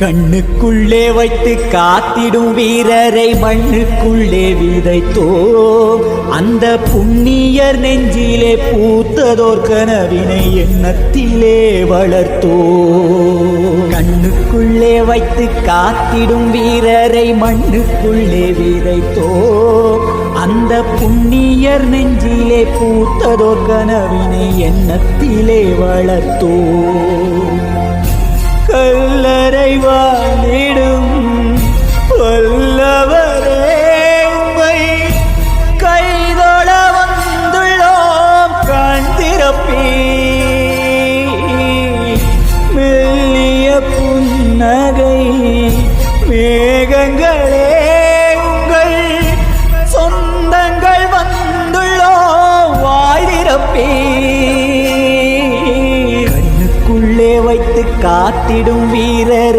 கண்ணுக்குள்ளே வைத்து காத்திடும் வீரரை மண்ணுக்குள்ளே விதைத்தோ அந்த புண்ணியர் நெஞ்சிலே பூத்ததோர் கனவினை எண்ணத்திலே வளர்த்தோ கண்ணுக்குள்ளே வைத்து காத்திடும் வீரரை மண்ணுக்குள்ளே விதைத்தோ அந்த புண்ணியர் நெஞ்சிலே பூத்ததோர் கனவினை எண்ணத்திலே வளர்த்தோ மேகங்களே உங்கள் சொந்தங்கள் வந்துள்ளோ வாழிறப்பி கண்ணுக்குள்ளே வைத்து காத்திடும் வீரரை.